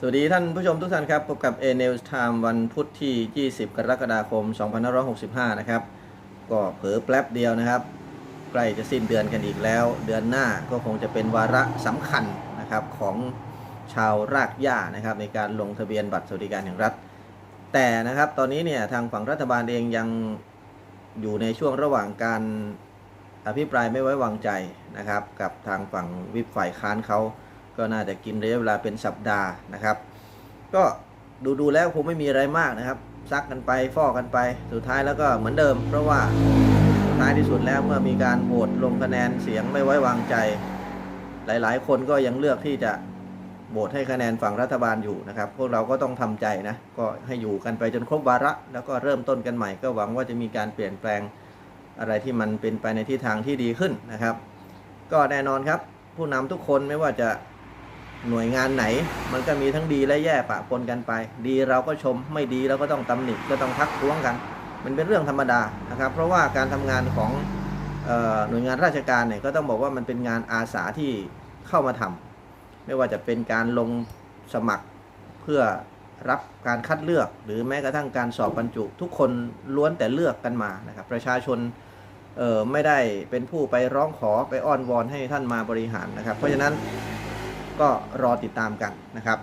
สวัสดีท่านผู้ชมทุกท่านครับ พบกับ A News Time วันพุธที่ 20 กรกฎาคม 2565 นะครับ ก็เผลอแป๊บเดียวนะครับ ใกล้จะสิ้นเดือนกันอีกแล้ว เดือนหน้าก็คงจะเป็นวาระสำคัญนะครับของชาวรากหญ้านะครับในการลงทะเบียนบัตรสวัสดิการแห่งรัฐ แต่นะครับตอนนี้เนี่ยทางฝั่งรัฐบาลเองยังอยู่ในช่วงระหว่างการอภิปรายไม่ไว้วางใจนะครับ กับทางฝั่งวิปฝ่ายค้านเขา ก็น่าจะกินระยะเวลาเป็นสัปดาห์นะครับ ก็ดูดูๆแล้วคงไม่มีอะไรมากนะครับ ซักกันไปฟอกกันไป สุดท้ายแล้วก็เหมือนเดิม เพราะว่าท้ายที่สุดแล้วเมื่อมีการโหวตลงคะแนนเสียงไม่ไว้วางใจ หลายๆ คนก็ยังเลือกที่จะโหวตให้คะแนนฝั่งรัฐบาลอยู่นะครับ พวกเราก็ต้องทำใจนะ ก็ให้อยู่กันไปจนครบวาระ แล้วก็เริ่มต้นกันใหม่ ก็หวังว่าจะมีการเปลี่ยนแปลงอะไรที่มันเป็นไปในทิศทางที่ดีขึ้นนะครับ ก็แน่นอนครับ ผู้นำทุกคนไม่ว่าจะ หน่วยงานไหน มันก็มีทั้งดีและแย่ปะปนกันไป ดีเราก็ชมไม่ดีเราก็ต้องตำหนิก็ต้องทักท้วงกัน มันเป็นเรื่องธรรมดานะครับ เพราะว่าการทำงานของออหน่วยงานราชการเนี่ยก็ต้องบอกว่ามันเป็นงานอาสาที่เข้ามาทำไม่ว่าจะเป็นการลงสมัครเพื่อรับการคัดเลือก หรือแม้กระทั่งการสอบบรรจุ ทุกคนล้วนแต่เลือกกันมานะครับประชาชนไม่ได้เป็นผู้ไปร้องขอไปอ้อนวอนให้ท่านมาบริหารนะครับ เพราะฉะนั้น ก็รอติดตามกันนะครับ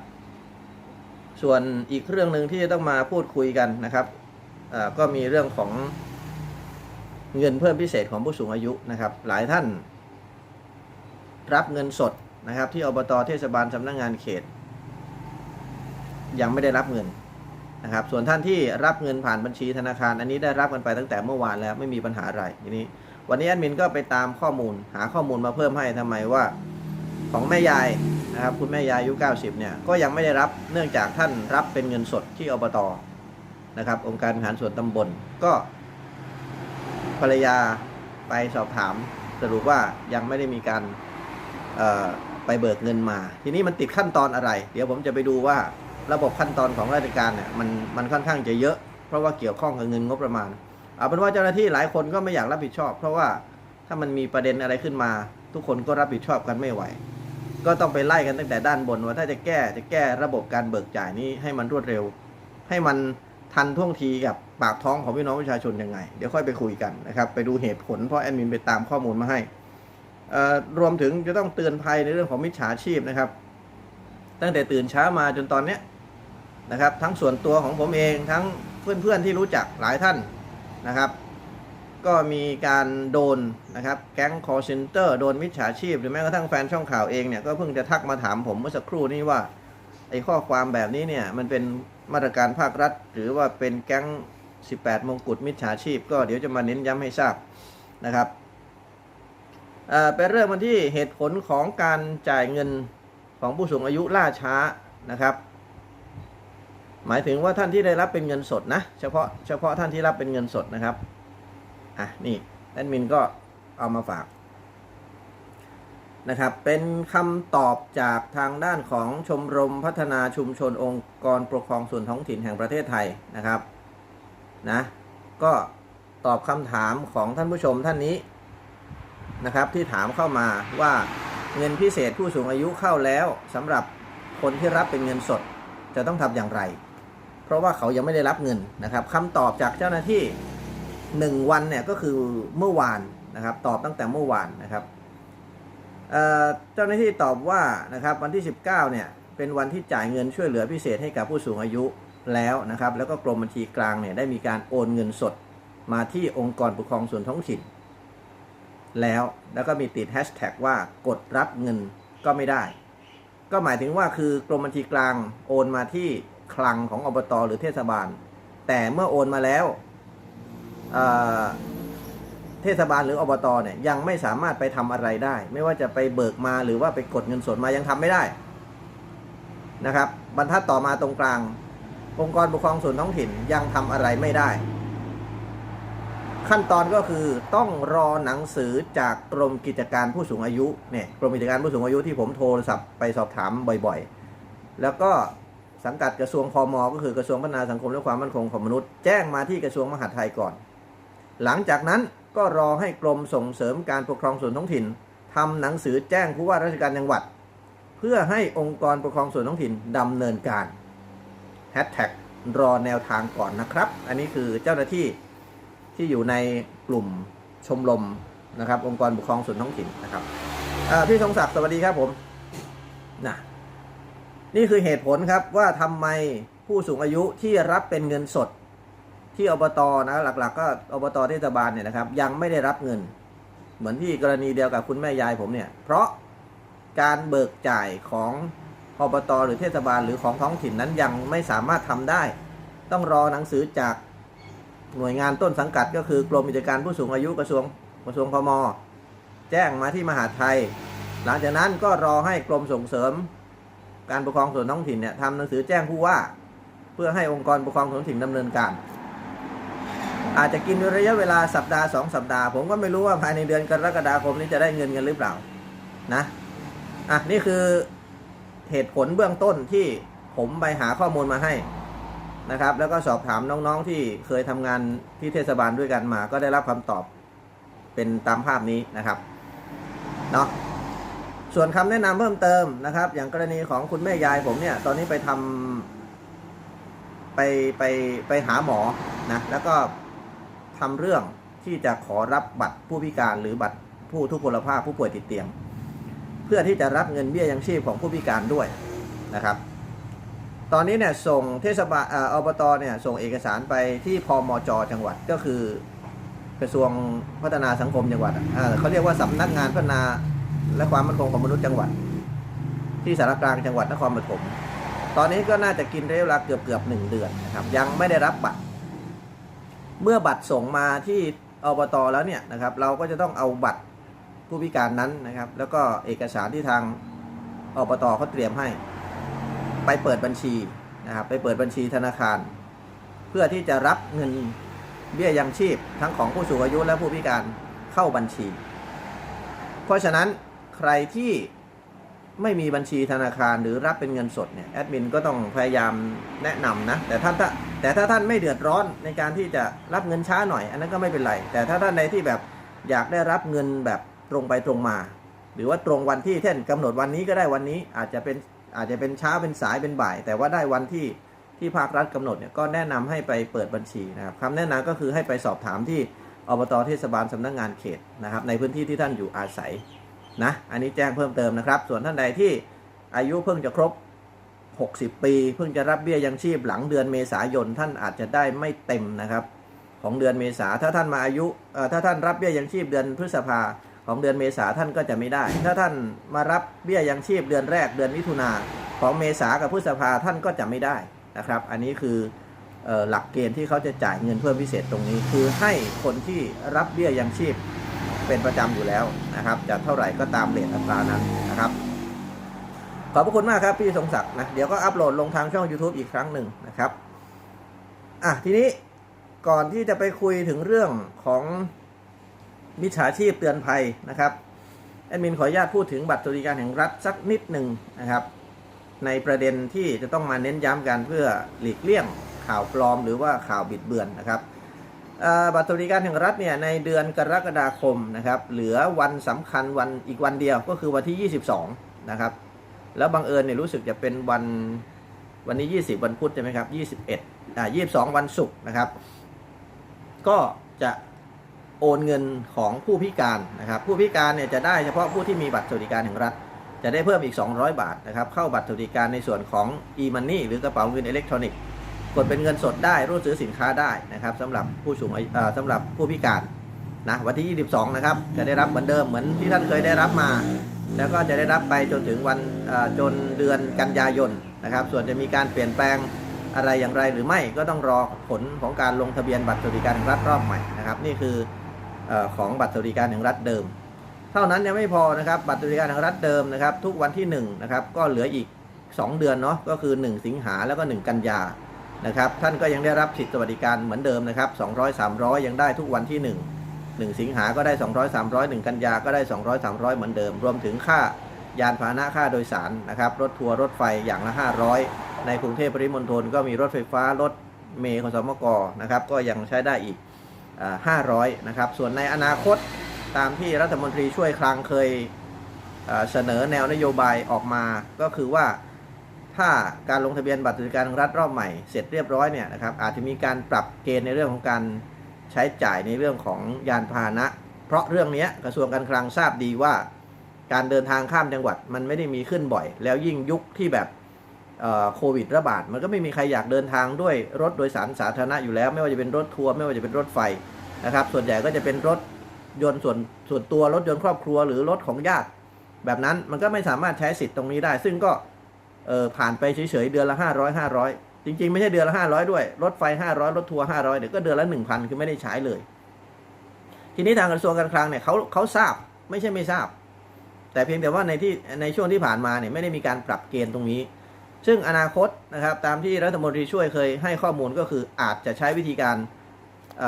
ส่วนอีกเรื่องหนึ่งที่จะต้องมาพูดคุยกันนะครับก็มีเรื่องของเงินเพิ่มพิเศษของผู้สูงอายุนะครับ หลายท่าน รับเงินสดนะครับ ที่อบตเทศบาลสำนักงงานเขต ยังไม่ได้รับเงินนะครับ ส่วนท่านที่รับเงินผ่านบัญชีธนาคาร อันนี้ได้รับกันไปตั้งแต่เมื่อวานแล้วไม่มีปัญหาอะไรทีนี้ วันนี้แอดมินก็ไปตามข้อมูล หาข้อมูลมาเพิ่มให้ทำไมว่า ของแม่ยาย นะครับคุณแม่ยายอายุ 90 เนี่ยก็ยังไม่ได้รับเนื่องจากท่านรับเป็นเงินสดที่อบตนะครับ องค์การบริหารส่วนตำบลก็ ภรรยาไปสอบถามสรุปว่ายังไม่ได้มีการไปเบิกเงินมา ทีนี้มันติดขั้นตอนอะไร เดี๋ยวผมจะไปดูว่าระบบขั้นตอนของราชการเนี่ยมันมันค่อนข้างจะเยอะ เพราะว่าเกี่ยวข้องกับเงินงบประมาณเอาเป็นว่าเจ้าหน้าที่หลายคนก็ไม่อยากรับผิดชอบ เพราะว่าถ้ามันมีประเด็นอะไรขึ้นมา ทุกคนก็รับผิดชอบกันไม่ไหว ก็ต้องไปไล่กันตั้งแต่ด้านบนว่าถ้าจะแก้จะแก้ระบบการเบิกจ่ายนี้ให้มันรวดเร็ว ให้มันทันท่วงทีกับปากท้องของพี่น้องประชาชนยังไง เดี๋ยวค่อยไปคุยกันนะครับ ไปดูเหตุผลเพราะแอดมินไปตามข้อมูลมาให้รวมถึงจะต้องเตือนภัยในเรื่องของมิจฉาชีพนะครับ ตั้งแต่ตื่นเช้ามาจนตอนเนี้ยนะครับ ทั้งส่วนตัวของผมเองทั้งเพื่อนๆที่รู้จักหลายท่านนะครับ ก็มีการโดนนะครับแก๊ง call center โดนมิจฉาชีพ หรือแม้กระทั่งแฟนช่องข่าวเองเนี่ยก็เพิ่งจะทักมาถามผมเมื่อสักครู่นี้ว่าไอ้ข้อความแบบนี้เนี่ยมันเป็นมาตรการภาครัฐ หรือว่าเป็นแก๊ง 18 มงกุฎมิจฉาชีพ ก็เดี๋ยวจะมาเน้นย้ำให้ทราบนะครับเอ่อไปเริ่มกันที่เหตุผลของการจ่ายเงินของผู้สูงอายุล่าช้านะครับหมายถึงว่าท่านที่ได้รับเป็นเงินสดนะ เฉพาะเฉพาะท่านที่รับเป็นเงินสดนะครับ อะนี่แอดมินก็เอามาฝากนะครับ เป็นคำตอบจากทางด้านของชมรมพัฒนาชุมชนองค์กรปกครองส่วนท้องถิ่นแห่งประเทศไทยนะครับนะก็ตอบคำถามของท่านผู้ชมท่านนี้นะครับ ที่ถามเข้ามาว่าเงินพิเศษผู้สูงอายุเข้าแล้วสำหรับคนที่รับเป็นเงินสดจะต้องทำอย่างไร เพราะว่าเขายังไม่ได้รับเงินนะครับคำตอบจากเจ้าหน้าที่ หนึ่งวันเนี่ยก็คือเมื่อวานนะครับ ตอบตั้งแต่เมื่อวานนะครับเจ้าหน้าที่ตอบว่านะครับวันที่ 19เนี่ยเป็นวันที่จ่ายเงินช่วยเหลือพิเศษให้กับผู้สูงอายุแล้วนะครับ แล้วก็กรมบัญชีกลางเนี่ยได้มีการโอนเงินสดมาที่องค์กรปกครองส่วนท้องถิ่น แล้วแล้วก็มีติดแฮชแท็กว่ากดรับเงินก็ไม่ได้ ก็หมายถึงว่าคือกรมบัญชีกลางโอนมาที่คลังของอบตหรือเทศบาล แต่เมื่อโอนมาแล้ว เทศบาลหรืออบตเนี่ยยังไม่สามารถไปทำอะไรได้ ไม่ว่าจะไปเบิกมาหรือว่าไปกดเงินสดมายังทำไม่ได้นะครับ บรรทัดต่อมาตรงกลาง องค์กรปกครองส่วนท้องถิ่นยังทำอะไรไม่ได้ ขั้นตอนก็คือต้องรอหนังสือจากกรมกิจการผู้สูงอายุเนี่ยกรมกิจการผู้สูงอายุที่ผมโทรศัพท์ไปสอบถามบ่อยๆ แล้วก็สังกัดกระทรวงพมก็คือกระทรวงพัฒนาสังคมและความมั่นคงของมนุษย์ แจ้งมาที่กระทรวงมหาดไทยก่อน หลังจากนั้นก็รอให้กรมส่งเสริมการปกครองส่วนท้องถิ่นทำหนังสือแจ้งผู้ว่าราชการจังหวัด เพื่อให้องค์กรปกครองส่วนท้องถิ่นดำเนินการแฮชแท็กรอแนวทางก่อนนะครับ อันนี้คือเจ้าหน้าที่ที่อยู่ในกลุ่มชมรมนะครับ องค์กรปกครองส่วนท้องถิ่นนะครับพี่ทรงศักดิ์สวัสดีครับผมนะนี่คือเหตุผลครับว่าทำไมผู้สูงอายุที่รับเป็นเงินสด ที่อบตนะหลัก ๆ ก็อบตเทศบาลเนี่ยนะครับ ยังไม่ได้รับเงิน เหมือนที่กรณีเดียวกับคุณแม่ยายผมเนี่ย เพราะการเบิกจ่ายของอบตหรือเทศบาลหรือของท้องถิ่นนั้นยังไม่สามารถทำได้ ต้องรอหนังสือจากหน่วยงานต้นสังกัด ก็คือกรมกิจการผู้สูงอายุกระทรวงกระทรวงพมแจ้งมาที่มหาดไทย หลังจากนั้นก็รอให้กรมส่งเสริม การปกครองส่วนท้องถิ่นเนี่ยทำหนังสือแจ้งผู้ว่า เพื่อให้องค์กรปกครองส่วนท้องถิ่นดำเนินการ อาจจะกินระยะเวลาสัปดาห์สองสัปดาห์ ผมก็ไม่รู้ว่าภายในเดือนกรกฎาคมนี้จะได้เงินกันหรือเปล่านะอะนี่คือเหตุผลเบื้องต้นที่ผมไปหาข้อมูลมาให้นะครับ แล้วก็สอบถามน้องๆที่เคยทำงานที่เทศบาลด้วยกันมา ก็ได้รับคำตอบเป็นตามภาพนี้นะครับเนาะส่วนคำแนะนำเพิ่มเติมนะครับ อย่างกรณีของคุณแม่ยายผมเนี่ย ตอนนี้ไปทำไปไปไปหาหมอนะแล้วก็ ทำเรื่องที่จะขอรับบัตรผู้พิการหรือบัตรผู้ทุพพลภาพผู้ป่วยติดเตียง เพื่อที่จะรับเงินเบี้ยยังชีพของผู้พิการด้วยนะครับ ตอนนี้เนี่ยส่งเทศบาลเอ่ออบตเนี่ยส่งเอกสารไปที่พมจจังหวัดก็คือกระทรวงพัฒนาสังคมจังหวัดเขาเรียกว่าสำนักงานพัฒนาและความมั่นคงของมนุษย์จังหวัด ที่สารกลางจังหวัดนครปฐมตอนนี้ก็น่าจะกินระยะเวลาเกือบเกือบหนึ่งเดือนนะครับยังไม่ได้รับบัตร เมื่อบัตรส่งมาที่อบตแล้วเนี่ยนะครับเราก็จะต้องเอาบัตรผู้พิการนั้นนะครับ แล้วก็เอกสารที่ทางอบตเขาเตรียมให้ ไปเปิดบัญชีนะครับไปเปิดบัญชีธนาคาร เพื่อที่จะรับเงินเบี้ยยังชีพทั้งของผู้สูงอายุและผู้พิการเข้าบัญชี เพราะฉะนั้นใครที่ ไม่มีบัญชีธนาคารหรือรับเป็นเงินสดเนี่ยแอดมินก็ต้องพยายามแนะนำนะแต่ท่านถ้าแต่ถ้าท่านไม่เดือดร้อนในการที่จะรับเงินช้าหน่อย อันนั้นก็ไม่เป็นไร แต่ถ้าท่านใดที่แบบอยากได้รับเงินแบบตรงไปตรงมา หรือว่าตรงวันที่เช่นกำหนดวันนี้ก็ได้วันนี้อาจจะเป็นอาจจะเป็นเช้าเป็นสายเป็นบ่าย แต่ว่าได้วันที่ที่ภาครัฐกำหนดเนี่ยก็แนะนำให้ไปเปิดบัญชีนะครับคำแนะนำก็คือให้ไปสอบถามที่อบตเทศบาลสำนักงานเขตนะครับในพื้นที่ที่ท่านอยู่อาศัย นะ อันนี้แจ้งเพิ่มเติมนะครับ ส่วนท่านใดที่อายุเพิ่งจะครบ 60 ปี เพิ่งจะรับเบี้ยยังชีพหลังเดือนเมษายน ท่านอาจจะได้ไม่เต็มนะครับ ของเดือนเมษาถ้าท่านมาอายุถ้าท่านรับเบี้ยยังชีพเดือนพฤษภาของเดือนเมษาท่านก็จะไม่ได้ ถ้าท่านมารับเบี้ยยังชีพเดือนแรกเดือนมิถุนาของเมษากับพฤษภาท่านก็จะไม่ได้นะครับ อันนี้คือเอ่อหลักเกณฑ์ที่เขาจะจ่ายเงินเพิ่มพิเศษตรงนี้ คือให้คนที่รับเบี้ยยังชีพ เป็นประจำอยู่แล้วนะครับ จะเท่าไหร่ก็ตามเรทอัตรานั้นนะครับ ขอบพระคุณมากครับพี่สงศักดิ์นะเดี๋ยวก็อัปโหลดลงทางช่อง YouTube อีกครั้งหนึ่งนะครับอะทีนี้ก่อนที่จะไปคุยถึงเรื่องของมิจฉาชีพเตือนภัยนะครับแอดมินขออนุญาตพูดถึงบัตรสวัสดิการแห่งรัฐสักนิดหนึ่งนะครับ ในประเด็นที่จะต้องมาเน้นย้ำกันเพื่อหลีกเลี่ยงข่าวปลอมหรือว่าข่าวบิดเบือนนะครับ บัตรสวัสดิการแห่งรัฐเนี่ยในเดือนกรกฎาคมนะครับเหลือวันสำคัญวันอีกวันเดียวก็คือวันที่ 22 นะครับ แล้วบังเอิญเนี่ยรู้สึกจะเป็นวันวันนี้ 20 วันพุธใช่ไหมครับ 21 อ่า 22 วันศุกร์นะครับ ก็จะโอนเงินของผู้พิการนะครับ ผู้พิการเนี่ยจะได้เฉพาะผู้ที่มีบัตรสวัสดิการแห่งรัฐ จะได้เพิ่มอีก 200 บาทนะครับ เข้าบัตรสวัสดิการในส่วนของ e-money หรือกระเป๋าเงินอิเล็กทรอนิกส์ กดเป็นเงินสดได้รูดซื้อสินค้าได้นะครับสำหรับผู้สูงอายุสำหรับผู้พิการนะวันที่ 22 นะครับ จะได้รับเหมือนเดิมเหมือนที่ท่านเคยได้รับมา แล้วก็จะได้รับไปจนถึงวันจนเดือนกันยายนนะครับ ส่วนจะมีการเปลี่ยนแปลงอะไรอย่างไรหรือไม่ก็ต้องรอผลของการลงทะเบียนบัตรสวัสดิการแห่งรัฐรอบใหม่นะครับ นี่คือเออของบัตรสวัสดิการแห่งรัฐเดิม เท่านั้นยังไม่พอนะครับบัตรสวัสดิการแห่งรัฐเดิมนะครับ ทุกวันที่1นะครับก็เหลืออีก 2 เดือนเนาะก็คือ 1 สิงหาแล้วก็ 1 กันยา นะครับท่านก็ยังได้รับสิทธิสวัสดิการเหมือนเดิมนะครับ 200 300 ยังได้ทุกวันที่ 1 1 สิงหาก็ได้ 200 300 1 กันยาก็ได้ 200 300 เหมือนเดิม รวมถึงค่ายานพาหนะค่าโดยสารนะครับรถทัวร์รถไฟอย่างละ 500 ในกรุงเทพปริมณฑลก็มีรถไฟฟ้ารถเมล์ขสมกนะครับก็ยังใช้ได้อีกอ่า500 นะครับ ส่วนในอนาคตตามที่รัฐมนตรีช่วยคลังเคยเสนอแนวนโยบายออกมาก็คือว่า ถ้าการลงทะเบียนบัตรสวัสดิการแห่งรัฐรอบใหม่เสร็จเรียบร้อยเนี่ยนะครับอาจจะมีการปรับเกณฑ์ในเรื่องของการใช้จ่ายในเรื่องของยานพาหนะ เพราะเรื่องนี้กระทรวงการคลังทราบดีว่า การเดินทางข้ามจังหวัดมันไม่ได้มีขึ้นบ่อย แล้วยิ่งยุคที่แบบโควิดระบาด มันก็ไม่มีใครอยากเดินทางด้วยรถโดยสารสาธารณะอยู่แล้ว ไม่ว่าจะเป็นรถทัวร์ไม่ว่าจะเป็นรถไฟนะครับส่วนใหญ่ก็จะเป็นรถยนต์ส่วนส่วนตัวรถยนต์ครอบครัวหรือรถของญาติ แบบนั้นมันก็ไม่สามารถใช้สิทธิ์ตรงนี้ได้ ซึ่งก็ เออผ่านไปเฉยๆเดือนละ 500 500 จริง ๆ ไม่ใช่เดือนละ 500 ด้วย รถไฟ 500 รถทัวร์500เดี๋ยวก็เดือนละ 1,000 คือไม่ได้ใช้เลย ทีนี้ทางกระทรวงการคลังเนี่ยเขาเขาทราบไม่ใช่ไม่ทราบ แต่เพียงแต่ว่าในที่ในช่วงที่ผ่านมาเนี่ยไม่ได้มีการปรับเกณฑ์ตรงนี้ ซึ่งอนาคตนะครับตามที่รัฐมนตรีช่วยเคยให้ข้อมูลก็คืออาจจะใช้วิธีการเ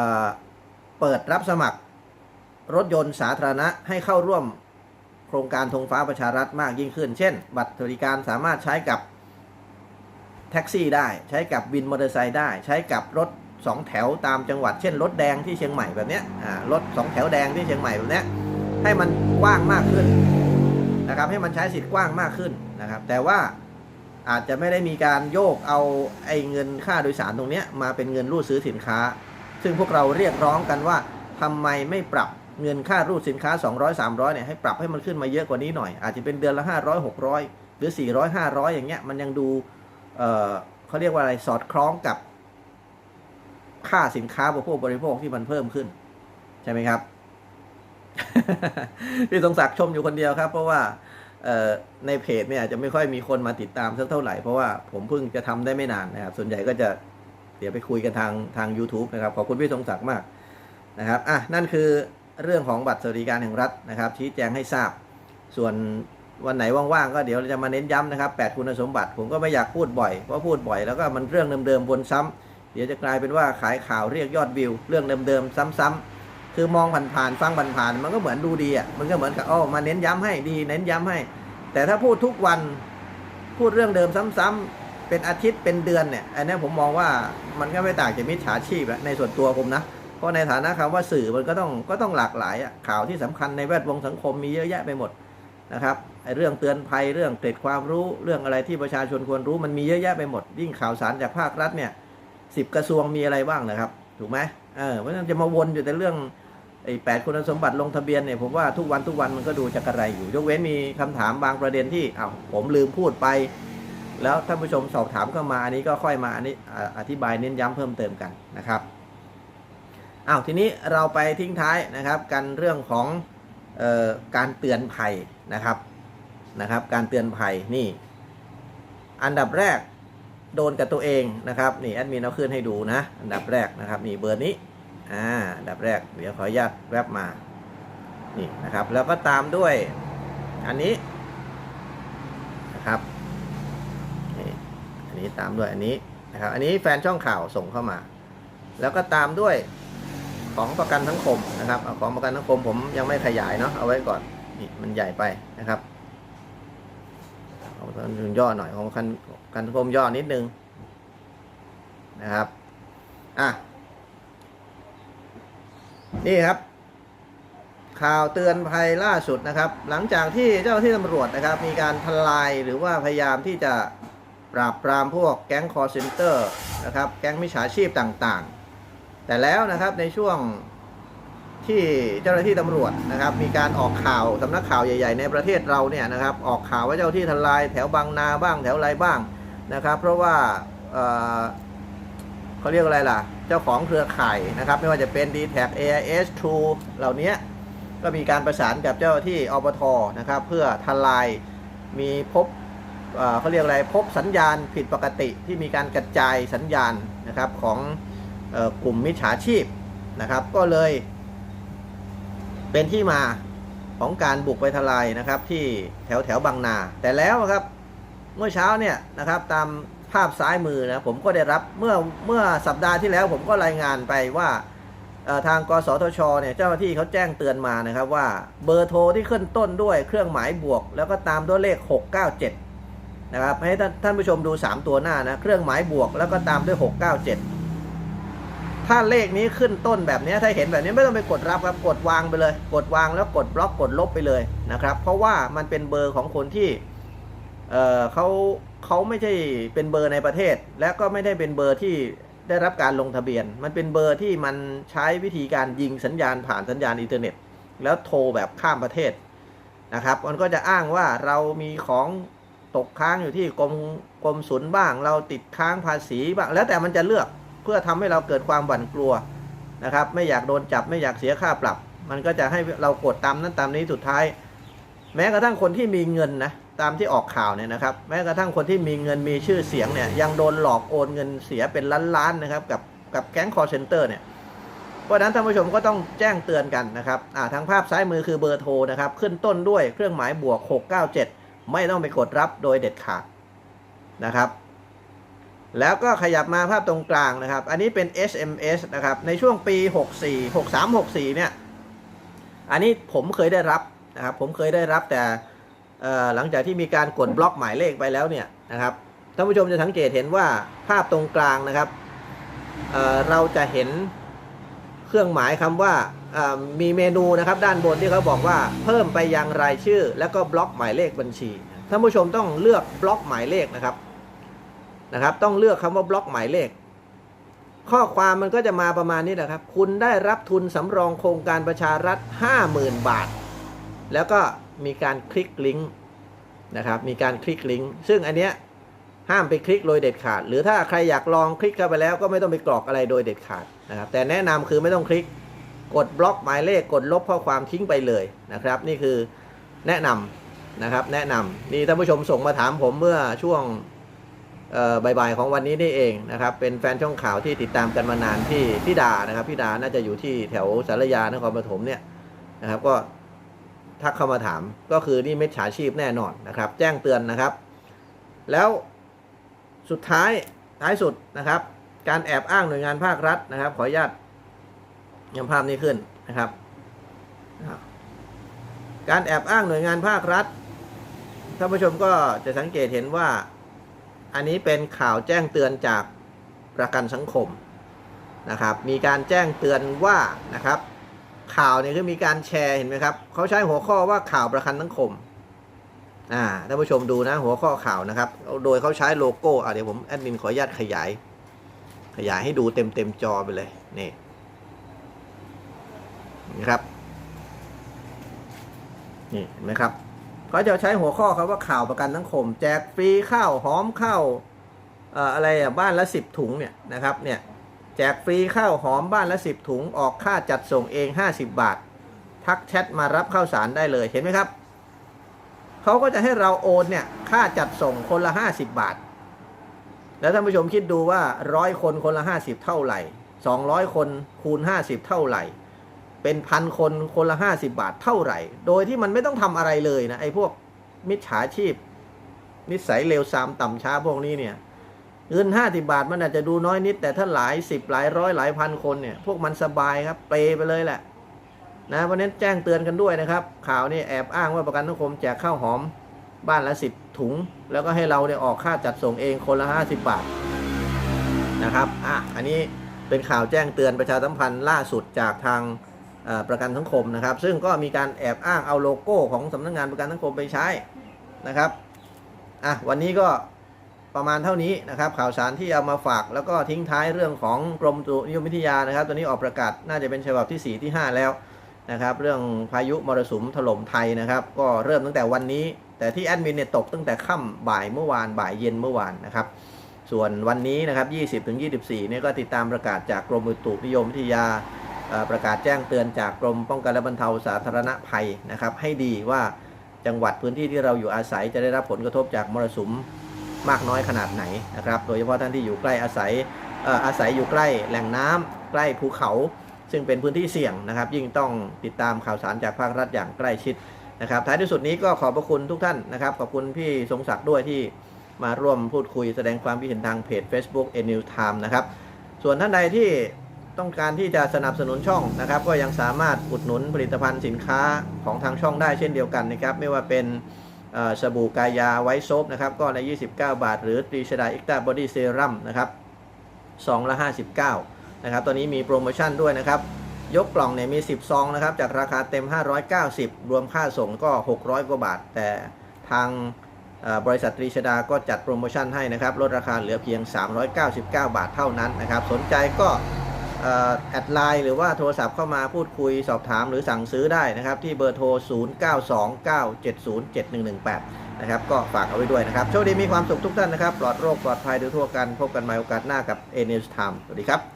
เปิดรับสมัครรถยนต์สาธารณะให้เข้าร่วม โครงการธงฟ้าประชารัฐมากยิ่งขึ้น เช่น บัตรสวัสดิการสามารถใช้กับแท็กซี่ได้ ใช้กับวินมอเตอร์ไซค์ได้ ใช้กับรถสองแถวตามจังหวัด เช่นรถแดงที่เชียงใหม่แบบเนี้ยอ่ารถสองแถวแดงที่เชียงใหม่แบบเนี้ยให้มันกว้างมากขึ้นนะครับ ให้มันใช้สิทธิ์กว้างมากขึ้นนะครับ แต่ว่าอาจจะไม่ได้มีการโยกเอาไอ้เงินค่าโดยสารตรงเนี้ยมาเป็นเงินรูดซื้อสินค้า ซึ่งพวกเราเรียกร้องกันว่าทำไมไม่ปรับ เงินค่ารูดสินค้า 200 300เนี่ยให้ปรับให้มันขึ้นมาเยอะกว่านี้หน่อย อาจจะเป็นเดือนละ 500 600 หรือ 400 500 อย่างเงี้ยมันยังดูเอ่อเขาเรียกว่าอะไรสอดคล้องกับค่าสินค้าบริโภคบริโภคที่มันเพิ่มขึ้น ใช่ไหมครับ พี่สงศักดิ์ชมอยู่คนเดียวครับ เพราะว่าในเพจเนี่ยจะไม่ค่อยมีคนมาติดตามสักเท่าไหร่ เพราะว่าผมเพิ่งจะทำได้ไม่นานนะครับ ส่วนใหญ่ก็จะเดี๋ยวไปคุยกันทางทาง u t u b e นะครับ ขอบคุณพี่สงศักดิ์มากนะครับ อะ นั่นคือ เรื่องของบัตรสวัสดิการแห่งรัฐนะครับ ชี้แจงให้ทราบ ส่วนวันไหนว่างๆก็เดี๋ยวเราจะมาเน้นย้ำนะครับ 8 คุณสมบัติผมก็ไม่อยากพูดบ่อยเพราะพูดบ่อยแล้วก็มันเรื่องเดิมๆวนซ้ำเดี๋ยวจะกลายเป็นว่าขายข่าวเรียกยอดวิว เรื่องเดิมๆซ้ำๆคือมองผ่านๆฟังผ่านๆมันก็เหมือนดูดีอะมันก็เหมือนกับอ๋อมาเน้นย้ำให้ดีเน้นย้ำให้ แต่ถ้าพูดทุกวันพูดเรื่องเดิมซ้ำๆเป็นอาทิตย์เป็นเดือนเนี่ยอันนี้ผมมองว่ามันก็ไม่ต่างจากมิจฉาชีพในส่วนตัวผมนะ เพราะในฐานะคำว่าสื่อมันก็ต้องก็ต้องหลากหลายอะข่าวที่สำคัญในแวดวงสังคมมีเยอะแยะไปหมดนะครับไอ้เรื่องเตือนภัยเรื่องเกร็ดความรู้เรื่องอะไรที่ประชาชนควรรู้มันมีเยอะแยะไปหมด ยิ่งข่าวสารจากภาครัฐเนี่ยสิบกระทรวงมีอะไรบ้างนะครับ ถูกไหมเออเพราะฉะนั้นจะมาวนอยู่แต่เรื่องไอ้แปดคุณสมบัติลงทะเบียนเนี่ยผมว่าทุกวันทุกวันมันก็ดูจะกระไรอยู่ยกเว้นมีคำถามบางประเด็นที่อ้าวผมลืมพูดไป แล้วท่านผู้ชมสอบถามเข้ามาอันนี้ก็ค่อยมาอันนี้อ่าอธิบายเน้นย้ำเพิ่มเติมกันนะครับ อ้าวทีนี้เราไปทิ้งท้ายนะครับ กันเรื่องของออการเตือนภัยนะครับนะครับ การเตือนภัยนี่ อันดับแรกโดนกับตัวเองนะครับนี่แอดมินเอาขึ้นให้ดูนะ อันดับแรกนะครับนี่เบอร์นี้อ่าอันดับแรกเดี๋ยวขออนุญาตแวบมานี่นะครับ แล้วก็ตามด้วยอันนี้นะครับนี่อันนี้ตามด้วยอันนี้นะครับ อันนี้แฟนช่องข่าวส่งเข้ามา แล้วก็ตามด้วย ของประกันสังคมนะครับเอาของประกันสังคมผมยังไม่ขยายเนาะเอาไว้ก่อนนี่มันใหญ่ไปนะครับเอาเป็นย่อหน่อยของประกันประกันสังคมย่อนิดนึงนะครับอะนี่ครับ ข่าวเตือนภัยล่าสุดนะครับ หลังจากที่เจ้าที่ตำรวจนะครับ มีการทลายหรือว่าพยายามที่จะปราบปรามพวกแก๊งคอร์เซนเตอร์นะครับ แก๊งมิจฉาชีพต่างๆ แต่แล้วนะครับในช่วงที่เจ้าหน้าที่ตำรวจนะครับ มีการออกข่าวสำนักข่าวใหญ่ ๆ ในประเทศเราเนี่ยนะครับ ออกข่าวว่าเจ้าที่ทลายแถวบางนาบ้างแถวไรบ้างนะครับ เพราะว่าเเขาเรียกอะไรล่ะ เจ้าของเครือข่ายนะครับ ไม่ว่าจะเป็น d t แท็ AIS True เหล่านี้ก็มีการประสานกับเจ้าที่อปทนะครับ เพื่อทลายมีพบเเขาเรียกอะไรพบสัญญาณผิดปกติที่มีการกระจายสัญญาณนะครับของ กลุ่มมิจฉาชีพนะครับ ก็เลยเป็นที่มาของการบุกไปทลายนะครับ ที่แถวแถวบางนา แต่แล้วครับเมื่อเช้าเนี่ยนะครับตามภาพซ้ายมือนะผมก็ได้รับเมื่อเมื่อสัปดาห์ที่แล้วผมก็รายงานไปว่าทางกสทชเนี่ยเจ้าหน้าที่เขาแจ้งเตือนมานะครับว่าเบอร์โทรที่ขึ้นต้นด้วยเครื่องหมายบวก แล้วก็ตามด้วยเลข 697 นะครับให้ท่านท่านผู้ชมดู 3 ตัวหน้านะเครื่องหมายบวกแล้วก็ตามด้วย 697 ถ้าเลขนี้ขึ้นต้นแบบนี้ถ้าเห็นแบบนี้ไม่ต้องไปกดรับครับกดวางไปเลย กดวางแล้วกดบล็อกกดลบไปเลยนะครับ เพราะว่ามันเป็นเบอร์ของคนที่เออเขาเขาไม่ใช่เป็นเบอร์ในประเทศ และก็ไม่ได้เป็นเบอร์ที่ได้รับการลงทะเบียน มันเป็นเบอร์ที่มันใช้วิธีการยิงสัญญาณผ่านสัญญาณอินเทอร์เน็ต แล้วโทรแบบข้ามประเทศนะครับ มันก็จะอ้างว่าเรามีของตกค้างอยู่ที่กรมกรมศุลบ้าง เราติดค้างภาษีบ้าง แล้วแต่มันจะเลือก เพื่อทำให้เราเกิดความหวั่นกลัวนะครับ ไม่อยากโดนจับไม่อยากเสียค่าปรับ มันก็จะให้เรากดตามนั้นตามนี้สุดท้าย แม้กระทั่งคนที่มีเงินนะตามที่ออกข่าวเนี่ยนะครับ แม้กระทั่งคนที่มีเงินมีชื่อเสียงเนี่ยยังโดนหลอกโอนเงินเสียเป็นล้านๆนะครับกับกับแก๊งคอร์เซนเตอร์เนี่ยเพราะฉะนั้นท่านผู้ชมก็ต้องแจ้งเตือนกันนะครับอ่าทางภาพซ้ายมือคือเบอร์โทรนะครับ ขึ้นต้นด้วยเครื่องหมายบวก 697 ไม่ต้องไปกดรับโดยเด็ดขาดนะครับ แล้วก็ขยับมาภาพตรงกลางนะครับ อันนี้เป็น SMS นะครับ ในช่วงปี 64 63 64 เนี่ย อันนี้ผมเคยได้รับนะครับ ผมเคยได้รับแต่หลังจากที่มีการกดบล็อกหมายเลขไปแล้วเนี่ยนะครับ ท่านผู้ชมจะสังเกตเห็นว่าภาพตรงกลางนะครับเเราจะเห็นเครื่องหมายคำว่าอ่ามีเมนูนะครับ ด้านบนที่เขาบอกว่าเพิ่มไปยังรายชื่อ แล้วก็บล็อกหมายเลขบัญชี ท่านผู้ชมต้องเลือกบล็อกหมายเลขนะครับ นะครับ ต้องเลือกคำว่าบล็อกหมายเลข ข้อความมันก็จะมาประมาณนี้นะครับ คุณได้รับทุนสำรองโครงการประชารัฐ 50,000 บาท แล้วก็มีการคลิกลิงก์นะครับ มีการคลิกลิงก์ซึ่งอันเนี้ยห้ามไปคลิกโดยเด็ดขาด หรือถ้าใครอยากลองคลิกเข้าไปแล้วก็ไม่ต้องไปกรอกอะไรโดยเด็ดขาดนะครับ แต่แนะนำคือไม่ต้องคลิก กดบล็อกหมายเลข กดลบข้อความทิ้งไปเลยนะครับ นี่คือแนะนำนะครับ แนะนำนี่ท่านผู้ชมส่งมาถามผมเมื่อช่วง บ่ายๆของวันนี้นี่เองนะครับ เป็นแฟนช่องข่าวที่ติดตามกันมานานที่พี่ดานะครับพี่ดาน่าจะอยู่ที่แถวสารยานครปฐมเนี่ยนะครับ ก็ทักเข้ามาถามก็คือนี่เม็ดฉาชีพแน่นอนนะครับ แจ้งเตือนนะครับ แล้วสุดท้ายท้ายสุดนะครับ การแอบอ้างหน่วยงานภาครัฐนะครับ ขออนุญาตยังภาพนี้ขึ้นนะครับ การแอบอ้างหน่วยงานภาครัฐท่านผู้ชมก็จะสังเกตเห็นว่า อันนี้เป็นข่าวแจ้งเตือนจากประกันสังคมนะครับ มีการแจ้งเตือนว่านะครับ ข่าวเนี่ยคือมีการแชร์เห็นไหมครับเขาใช้หัวข้อว่าข่าวประกันสังคมอ่าท่านผู้ชมดูนะหัวข้อข่าวนะครับ โดยเขาใช้โลโก้อ่าเดี๋ยวผมแอดมินขออนุญาตขยาย ขยายให้ดูเต็มเต็มจอไปเลยนี่นะครับนี่เห็นไหมครับ เขาจะใช้หัวข้อครับว่าข่าวประกันสังคม แจกฟรีข้าวหอมข้าวอะไรบ้านละสิบถุงเนี่ยนะครับเนี่ยแจกฟรีข้าวหอมบ้านละสิบถุงออกค่าจัดส่งเองห้าสิบบาท ทักแชทมารับข้าวสารได้เลยเห็นไหมครับ เขาก็จะให้เราโอนเนี่ยค่าจัดส่งคนละห้าสิบบาท แล้วท่านผู้ชมคิดดูว่าร้อยคนคนละห้าสิบเท่าไหร่สองร้อยคนคูณห้าสิบเท่าไหร่ เป็นพันคนคนละห้าสิบาทเท่าไหร่ โดยที่มันไม่ต้องทำอะไรเลยนะไอ้พวกมิจฉาชีพ นิสัยเลวทรามต่ำช้าพวกนี้เนี่ยเงินห้าสิบาทมันอาจจะดูน้อยนิด แต่ถ้าหลายสิบหลายร้อยหลายพันคนเนี่ยพวกมันสบายครับเปไปเลยแหละนะเพราะนั้นแจ้งเตือนกันด้วยนะครับ ข่าวนี่แอบอ้างว่าประกันสังคมแจกข้าวหอมบ้านละสิบถุง แล้วก็ให้เราเนี่ยออกค่าจัดส่งเองคนละห้าสิบบาทนะครับอะอันนี้เป็นข่าวแจ้งเตือนประชาสัมพันธ์ล่าสุดจากทาง ประกันสังคมนะครับ ซึ่งก็มีการแอบอ้างเอาโลโก้ของสำนักงานประกันสังคมไปใช้นะครับอะวันนี้ก็ประมาณเท่านี้นะครับ ข่าวสารที่เอามาฝากแล้วก็ทิ้งท้ายเรื่องของกรมตุนิยมวิทยานะครับ ตอนนี้ออกประกาศน่าจะเป็นฉบับที่ 4 ที่ 5 แล้วนะครับ เรื่องพายุมรสุมถล่มไทยนะครับ ก็เริ่มตั้งแต่วันนี้ แต่ที่แอดมินเนี่ยตกตั้งแต่ค่ำบ่ายเมื่อวานบ่ายเย็นเมื่อวานนะครับ ส่วนวันนี้นะครับ 20ถึง24เนี่ยก็ติดตามประกาศจากกรมอุตุนิยมวิทยา ประกาศแจ้งเตือนจากกรมป้องกันและบรรเทาสาธารณภัยนะครับ ให้ดีว่าจังหวัดพื้นที่ที่เราอยู่อาศัยจะได้รับผลกระทบจากมรสุมมากน้อยขนาดไหนนะครับ โดยเฉพาะท่านที่อยู่ใกล้อาศัยอาศัยอยู่ใกล้แหล่งน้ำใกล้ภูเขา ซึ่งเป็นพื้นที่เสี่ยงนะครับ ยิ่งต้องติดตามข่าวสารจากภาครัฐอย่างใกล้ชิดนะครับ ท้ายที่สุดนี้ก็ขอบพระคุณทุกท่านนะครับ ขอบคุณพี่ทรงศักดิ์ด้วยที่มาร่วมพูดคุยแสดงความคิดเห็นทางเพจ Facebook a n e w Time นะครับ ส่วนท่านใดที่ ต้องการที่จะสนับสนุนช่องนะครับ ก็ยังสามารถอุดหนุนผลิตภัณฑ์สินค้าของทางช่องได้เช่นเดียวกันนะครับ ไม่ว่าเป็นสบู่กายาไวท์โซฟนะครับก็ใน29 บาท หรือตรีชดาอิกตาบอดี้เซรั่มนะครับ2ละ 59 นะครับตัวนี้มีโปรโมชั่นด้วยนะครับ ยกกล่องเนี่ยมี 10 ซองนะครับ จากราคาเต็ม 590 รวมค่าส่งก็ 600 กว่าบาท แต่ทางบริษัทตรีชดาก็จัดโปรโมชั่นให้นะครับ ลดราคาเหลือเพียง 399 บาทเท่านั้นนะครับ สนใจก็ แอดไลน์หรือว่าโทรศัพท์เข้ามาพูดคุยสอบถามหรือสั่งซื้อได้นะครับ ที่เบอร์โทร 0929707118 นะครับ ก็ฝากเอาไว้ด้วยนะครับ โชคดีมีความสุขทุกท่านนะครับ ปลอดโรคปลอดภัยโดยทั่วกัน พบกันใหม่โอกาสหน้ากับ a n e w s Time สวัสดีครับ